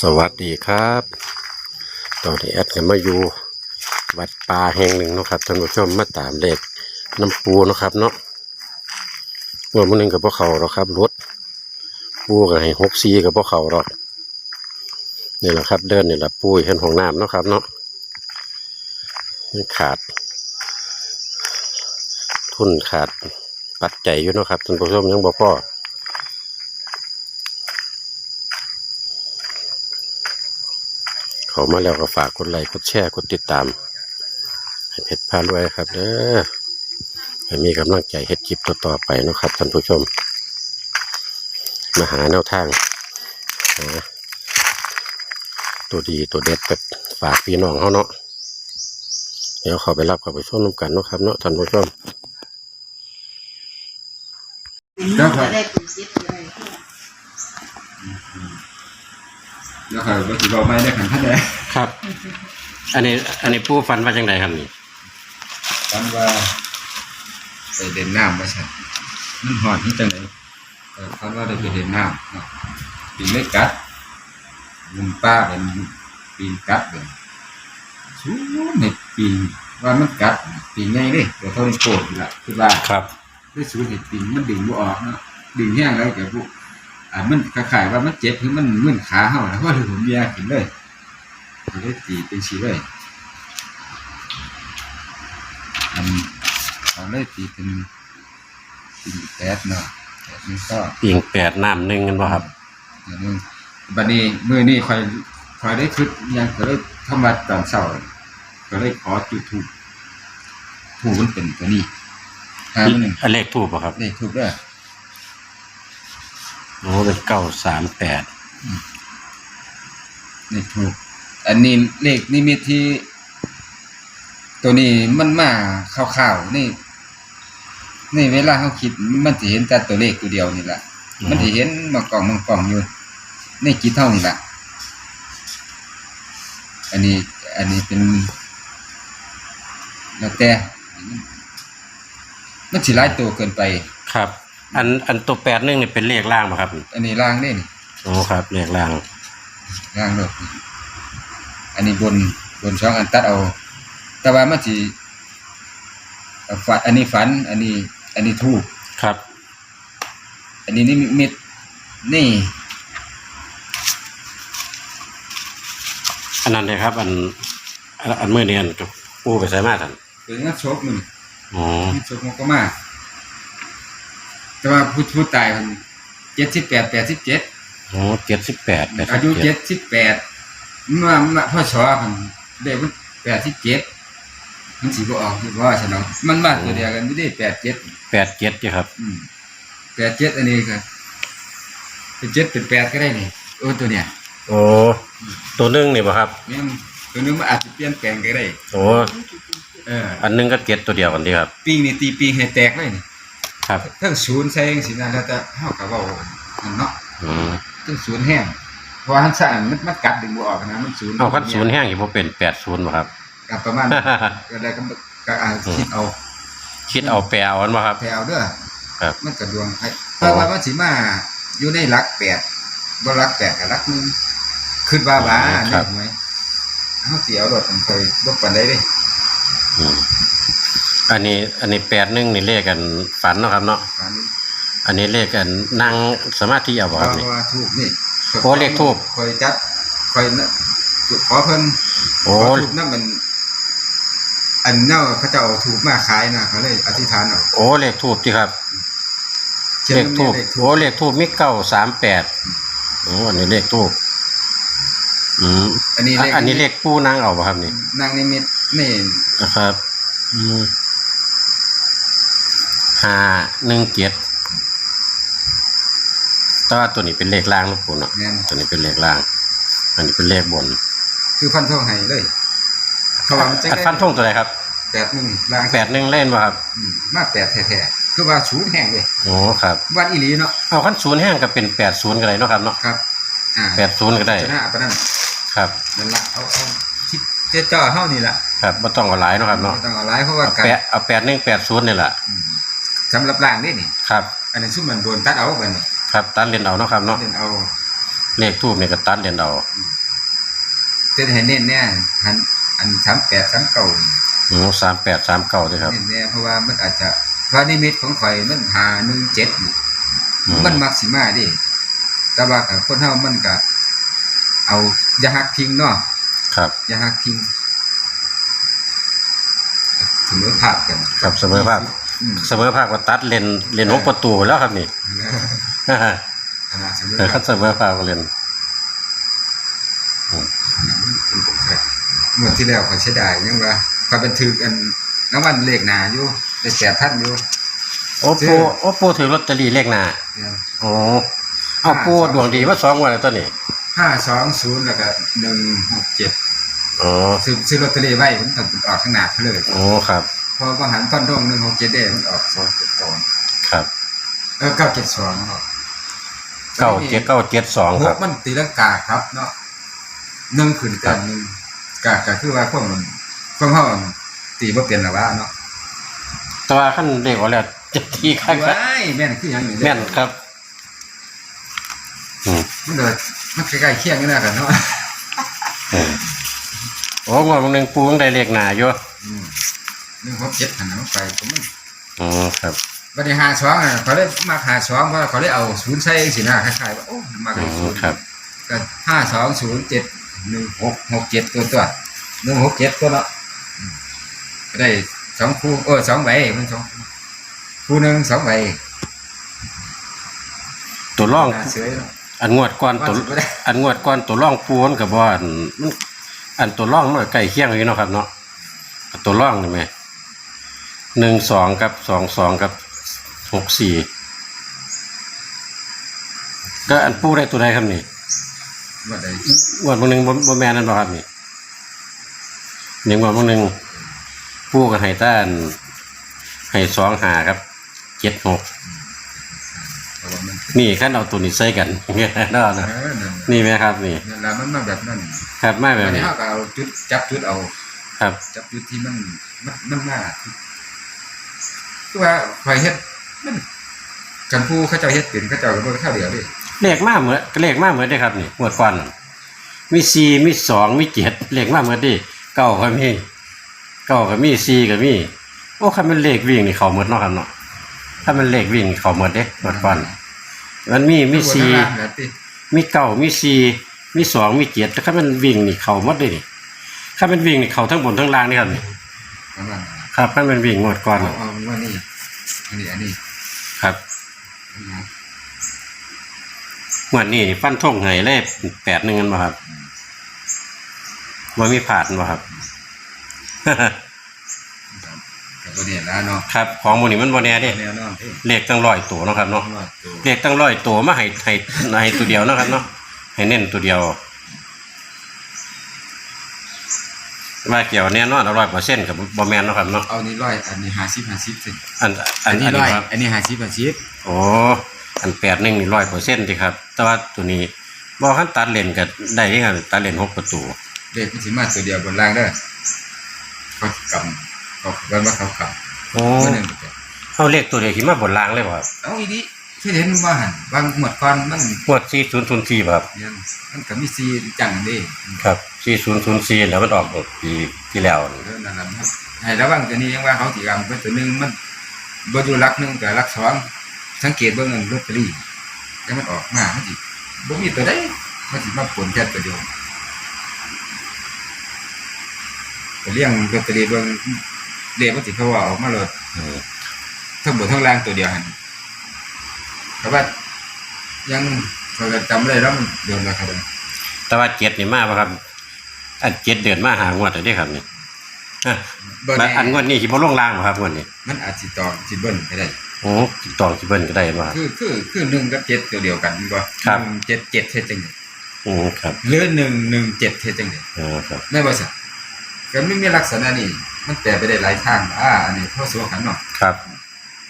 สวัสดีครับ ตอนนี้แอดกันมาอยู่วัดป่าแห่งหนึ่งนะครับท่านผู้ชมมาตามเด็กน้ำปูนะครับเนาะงวดมื้อหนึงกับพวกเขาหรอกครับรถปูกับให้หกซีกับพวกเขาหรอกนี่แหละครับเดินนี่แหละปูเห็นห้องน้ำนะครับเนาะขาด ทุนขาดปัจจัยอยู่นะครับท่านผู้ชมยังบอกพ่อ เขามาแล้วก็ฝากกดไลค์กดแชร์กดติดตาม ให้เพชรพารวยครับเด้อให้มีกำลังใจเฮ็ดคลิปต่อๆไปนะครับท่านผู้ชม มาหาแนวทางหาตัวดีตัวเด็ดไปฝากพี่น้องเขาเนาะเดี๋ยวขาไปรับเขาไปชมน้ำกันนะครับเนาะท่านผู้ชมแล้วก็ได้กลุ่มซิปเลย แล้ว ก็ว่าสิบอกไม่ได้ขันท่านใดครับ อันนี้ อันนี้ผู้ฟันว่าจังไดครับนี่ฝันว่าไปเด่นน้ำมาใช่มันหอดที่จังไหนแต่ฝันว่าได้ไปเด่นน้ำเนาปีนไม่กัดมุมป้าเป็นปีนกัดเลยสูงในปีนว่ามันกัดปีนไงเด้เดี๋ยวเขาเป็นโกรธอยู่ละคือว่าครับได้สูงเห็ดปีนมันดึงบ่ออกนะดึงแห้งแล้วแกบุ อ่ามันคล้ายๆว่ามันเจ็บหรือมันมึนขาเฮาแล้วก็ถือผมเบียร์กินเลยก็ได้ตีเป็นสีเลยอันเขาเลยตีเป็นตีแปดเนาะแปดนี่ก็ปิงแปดน้ำหนึ่งกันบ่ครับอย่างนึงบัดนี้มือนี่คอยคอยได้คิดอิหยังก็เลยทำวัดตอนเช้าก็เลยขอจุดถูกถูกมันเป็นตัวนี้ห้ามันหนึ่งอันเลขทูบบ่ครับนี่ถูกเด้อ โอ้เป็นเก้าสามแปดนี่ถูก อันนี้เลขนิมิตที่ ตัวนี้มันมาข่าวๆนี่นี่เวลาเขาคิดมันจะเห็นแต่ตัวเลขตัวเดียวนี่แหละมันจะเห็นมากล่องมากล่องอยู่ในกี่เท่านี่แหละอันนี้ อันนี้เป็นแล้วแต่มันสิหลายตัวเกินไปครับ อันอันตัวแปดหนึ่งนี่เป็นเลขล่างป่ะครับอันนี้ล่างนี่นี่โอ้ครับเลขล่างล่างโลดนี่อันนี้บนบนช่องอันตัดเอา แต่ว่ามันสิเอาฝันอันนี้ฝัน อันนี้ อันนี้ทูบครับ อันนี้นี่มิดนี่ อันนั้นเลยครับ อันอันอันเมื่อเนียนกับปูไปใส่มาทันเป็นงัดโชคมันอ๋องัดโชคมันก็มา แต่ว่าผู้ผู้ตายมันเจ็ดสิบแปดแปดสิบเจ็ดโอ้เจ็ดสิบแปดแปดอายุเจ็ดสิบแปดเมื่อเมื่อพ่อชอมันเด็กมันแปดสิบเจ็ดมันสีบ่ออกที่ว่าฉันเนาะมันมาตัวเดียวกันไม่ได้แปดเจ็ดแปดเจ็ดจีครับอืมแปดเจ็ดอันนี้ก็เป็นเจ็ดเป็นแปดก็ได้นี่โอ้ตัวเนี้ยโอ้ตัวหนึ่งนี่ป่ะครับเนี่ยตัวนึงมันอาจจะเปลี่ยนแปลงก็ได้โอ้เอออันหนึงก็เจ็ดตัวเดียวกันดีครับปีงนี่ตีปีงให้แตกเลยนี่ ครับทั้งศูนย์ใส่จังสินะแล้วแต่เฮาก็เว้าอันเนาะอืมทั้งศูนย์แห้งเพราะว่าหันสร้างมันมันกัดดึงบ่ออกนะมันศูนย์เอาขั้นศูนย์แห้งอยู่พอเป็นแปดศูนย์ป่ะครับ กับประมาณก็ได้ก็ก็อ่านคิดเอาคิดเอาแปลเอาอันป่ะครับ แถวเด้อครับมันก็ดวงให้เพราะว่ามันสิมาอยู่ในหลักแปดบ่หลักแปดกับหลักหนึงขึ้นว่าบ้าครันี่บไหมเฮาสิเอารถมันเคยบ่ปานใดเด้ อืม อันนี้อันนี้แปดหนึ่งนี่เลขกันฝันเนาะครับเนาะฝันอันนี้เลขกันนั่งสมาธิเอาเพบ่ราะครับนี่ ว่าถูกนี่โอ้เลขทูป คอยจัดคอยนะจุดขอเพิ่นโอ้ขอถูกนั่นมัน อันเน่าเขาจะเอาถูกมาขายนะเขาเลยอธิษฐานเอาโอ้เลขทูบที่ครับเช่นเลขทูบเลขทูโอ้บเลขทูบมีเก้าสามแปดโอ้อันนี้เลขทูบอืมอันนี้เลขอันนี้เลขปูนั่งเอาบ่ครับนี่นางนิมิตนี่นะครับ อืม ห้าหนึ่งเจ็ดแต่ว่าตัวนี้เป็นเลขล่างนะปูเนาะแม่นตัวนี้เป็นเลขล่าง อันนี้เป็นเลขบนคือพันท่องให้เลยเพราะว่ามันจะอัดฟันทงตัวไหนครับแปดหนึ่งล่างแปดหนึ่งเล่นบ่ครับอืมมาแปดแท้ๆคือว่าศูนย์แห่งเลยโอ้ครับวันอีหลีเนาะเอาขั้นศูนย์แห้งก็เป็นแปดศูนย์ก็ได้เนาะครับเนาะครับ อ่าแปดศูนย์ก็ได้จะน่าเอาไปนั่นครับนั่นละเอาเอาที่เจ้าจ้อเท่านี่ละครับไม่ต้องเอาหลายเนาะครับเนาะไม่ต้องเอาหลายเพราะว่าเอาการแปดเอาแปดหนึ่งแปดศูนย์นี่แหละอืม สำหรับล่างนี่นี่ ครับ อันนี้นชุดมันโดนตัดเอาไปนี่ครับตัดเล่นเอาเนาะครับเนาะเล่นเอาเลขทูบนี่ก็ตัดเล่นเอาเต้นให้เน้นแน่หันอันสามแปดสามเก้าอืมสามแปดสามเก้าด้วยครับ เน้นแน่เพราะว่ามันอาจจะพระนิมิตของข่อยมันหาหนึ่งเจ็ดนี่อืม มันมักสิมาดิแต่ว่ากับคนเฮามันก็เอาอย่าหักทิ้งเนาะครับ อย่าหักทิ้งเสมอภาพกันครับเสมอภาพอืม เสมอภาคว่าตัดเล่นเล่นหกประตูแล้วครับนี่ขนาดเสมอเออภาพเสมอภาคก็เล่นเป็นปกติเมื่อที่แล้วเขาเสียดายยังว่าเขาบันทึกอันรางวัลเลขหนาอยู่ได้แปดพันอยู่โอ้ปูโอ้ปูถือลอตเตอรี่เลขหน้าโอ้เอาปูดวงดีมาสองวันแล้วตัวนี้ห้าสองศูนย์แล้วก็หนึ่งหกเจ็ดอ๋อซื้อซื้อลอตเตอรี่ไว้มันต้องออกข้างหน้าเขาเลยโอ้ครับ พอบางหันต้นดงหนึ่งหกเจ็ดเด้มันออกสองเจ็ดสองครับเออเก้าเจ็ดสองเก้าเจ็ดเก้าเจ็ดสองหครับกมันตีลังกาครับเนาะหนึ่งขึ้นกันหนึ่งกาก็คือว่าพวกมันพวกเขาตีบ่เปลี่ยนหรอวะเนาะแต่ว่าขั้นเลขออกแล้วจะที่ข้างครับว้ายแม่นคือหยังนี่แม่นครับอืมมันเดินมันใกล้ๆเคียงกันนะกันเนาะอืมโอ้งวดบางหนึ่งปูต้องได้เลขหน้าอยู่อืม หนึ่งหกเจ็ดหันหลังไปก็มันอ๋อครับบัดนี้หาสองอะเขาเลยมาหาสองเพราะเขาเลยเอาศูนย์ใส่เองสินะคล้ายๆว่าโอ้มาอ๋กับศูอนย์ครับก็ห้าสองศูนย์เจ็ดหนึ่งหกหกเจ็ดตัวตัวหนึ่งหกเจ็ดตัวเนาะอืมก็ได้สองคู่เออสองใบมันสองคู่คู่หนึ่งสองใบตัวร่องน่าเสือเนาะอันงวดก้อนตัวว่าสิบ่ได้อันงวดก้อนตัวร่องปูนกับว่าอันมันอันตัวร่องมันก็ใกล้เคียงอยู่เนาะครับเนาะตัวร่องนี่ไหม หนึ่งสองกับสองสองกับหกสี่ก็อันปูได้ตัวใดครับนี่ว่าได้งวดบางหนึ่งบ่บ่แม่นนั่นบ่ครับนี่หนึ่งงวดบางหนึ่งปูกับไห้ต้านให้สองหาครับเจ็ดหกเพราะว่ามันนี่ขั้นเอาตัวนี้ใส่กันเนี่ยนะเออนั่นน่ะนี่ไหมครับนี่นั่นละมันมาแบบนั้นครับไม่แบอับนนี้นี้เขาก็เอาจุดจับจุดเอา ครับ จับจุดที่มันมันมันมาก คือว่าคอยเฮ็ดมันกันผู้เขาเจ้าเฮ็ดเป็นเขาเจ้าก็บ่เข้าเดียวดิเลขมากเหมือนเลขมากเหมือนได้ครับนี่งวดก่อนน่ะมีสี่มีสองมีเจ็ดเลขมากเหมือนดิเก้าก็มีเก้าก็มีสี่ก็มีโอ้คันเป็นเลขวิ่งนี่เขาเหมือนเนาะครับเนาะถ้ามันเลขวิ่งเขาเหมือนเด้งวดก่อนมันมีมีสี่ข้างบนข้างล่างแบบที่มีเก้ามีสี่มีสองมีเจ็ดแต่ถ้ามันวิ่งนี่เขาหมดเลยนี่ถ้ามันวิ่งนี่เขาทั้งบนทั้งล่างนี่ครับนี่ข้างล่าง ครับถ้ามันวิ่งงวดก่อนเอาน่ะเอาว่านี่อันนี้อันนี้ครับอันนี้งวดนี้นี่ฟันทงให้เลขแปดหนึ่งกันบ่ครับว่ามีผ่านบ่ครับกับประเด็นแล้วเนาะครับ ของหมูนี่มันบ่แน่เด้แนวนอนเอ้ยเลขตั้งร้อยตัวเนาะครับเนาะนอนตัวเลขตั้งร้อยตัวมาให้ให้ให้ตัวเดียวเนาะครับเนาะให้เน้นตัวเดียว ว่าเกี่ยวแน่นอนร้อยเปอร์เซ็นต์กับบ่แม่นเนาะครับเนาะเอานี่ร้อยอันนี้ห้าสิบห้าสิบสิอันอัอันนนี้อันร้นี้อยครับอันนี้ห้าสิบห้าสิบโอ้อันแปดหนึ่งนี่ร้อยเปอร์เซ็นต์ดีครับ แต่ว่าตัวนี้บ่คันตัดเลนก็ได้ที่ครับตัดเลนหกประตูเด็กมันสิมาตัวเดียวบนล่างเด้อเขากำเขาวันว่าเขากโอ้ำวันหนึ่งเดียวเอาเลขตัวเดียวที่มาบนรางเลยบ่ครับเอาอีนี้ที่เห็นว่าหันบางหมวดก่อนมันงวด4004บ่ครับเนี่ยมันก็มีซีจังเด้ครับ 4004แล้วมันออกปีที่แล้วนี่เรื่องนั้นนะให้ระวังตัวนี้ยังว่าเขาตีกรรมเป็นตัวหนึ่งมันบรรจุรักหนึ่งกับรักสองสังเกตเบื้องเงินลอตเตอรี่แล้วมันออกมามันจิบ่มีตัวใดมันจิมาผลแค่ตัวเดียวก็เลี้ยงลอตเตอรี่เบื้องเลขมันจิเขาว่าออกมาเลยอืมทั้งบนทั้งล่างตัวเดียวหันแต่ว่ายังพอจะจำไม่ได้แล้วมันเดินมาครับผมแต่ว่าเจ็ดนี่มาบ่ครับ อันเจ็ดเดือนมาหางวดเลยเด้ครับนี่อะเบิ้ลบัดอันงวดนี้สิบ่ลงล่างบ่ครับงวดนี้มันอาจจิตองจิเบิ้ลก็ได้ โอ้ตองสิเบิ่นก็ได้บ่ครับ คือคือคือหนึ่งกับเจ็ดตัวเดียวกันบ่ครับ หนึ่งเจ็ดเจ็ดเท่จังเลยอืมครับหรือหนึ่งหนึ่งเจ็ดเท่จังเลยอ๋อครับไม่ว่าสักก็ไม่มีลักษณะนี้มันแปลไปได้หลายทางอ่าอันนี้ข้อสวขันเนาะครับ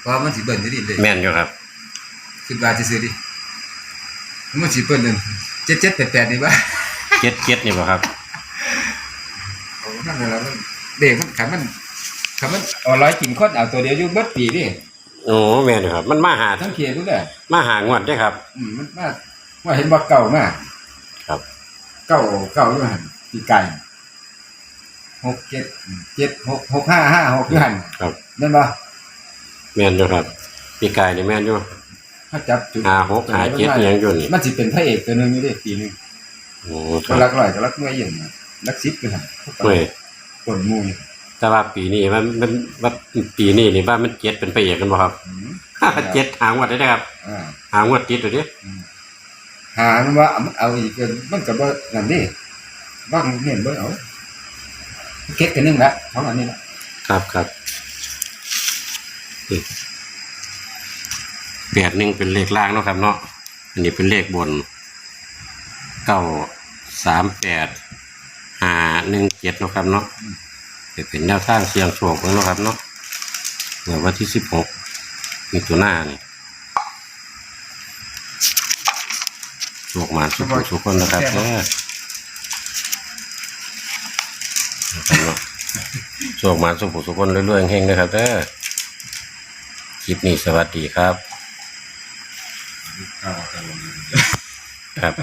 เพราะมันสิเบิ้ลจะดีเลยแม่นอยู่ครับคิดว่าจะซื้อดิมันสิเบิ้ลเดินเจ็ดเจ็ดแปดแปดนี่ว่าเจ็ดเจ็ดนี่บ่ครับเอา นั่นแหละแล้วมันเด็กมันขันมันขันมันเอาร้อยกินคนเอาตัวเดียวอยู่เบิดปีนี่โอ้แม่นอยู่ครับ มันมาหาทั้งเขียนรู้เลยมาหางวดเด้ครับ อืมมันมาว่าเห็นว่าเก่ามากเก้าเก้าอยู่หันปีไก่หกเจ็ดเจ็ดหกหกห้าห้าหกอยู่หันครับนั่นบ่แม่นอยู่ครับปีกายนี่แม่นอยู่ถ้าจับจุดหาหกหาเจ็ดอิหยังอยู่นี่มันสิเป็นพระเอกตัวหนึงนี่เด้ปีหนึงโอ้คก็รับรักร้อยก็รักหน่วยอย่างนะ รักสิบอยู่หันเว้ยคนหมู่นี่แต่ว่าปีนี้มันมันว่าปีนี้นี่ว่ามันเจ็ดเป็นพระเอกกันบ่ครับอืมเจ็ดหางวดได้เด้อครับ อ่าหางวดติดอยู่ดิหามันว่าเอามันเอาอีกเกินมันก็บ่นั่นนี่บ้างเห็นบ่เอาเก็ตกันนึงละเท่านั้นนี่ละครับครับนี่แปดหนึ่งเป็นเลขล่างเนาะครับเนาะอันนี้เป็นเลขบนเก้าสามแปด ห้าหนึ่งเจ็ดเนาะครับเนาะเป็นแนวทางเสียงโชคเนาะครับเนาะเมื่อวันที่สิบหกมีตัวหน้านี่โชคมาสุขสุขคนนะครับเด้อนะครับเนาะโชคมาสุขสุขคนเรื่อยๆเฮงๆนะครับเด้อคลิปนี้สวัสดีครับ ครับ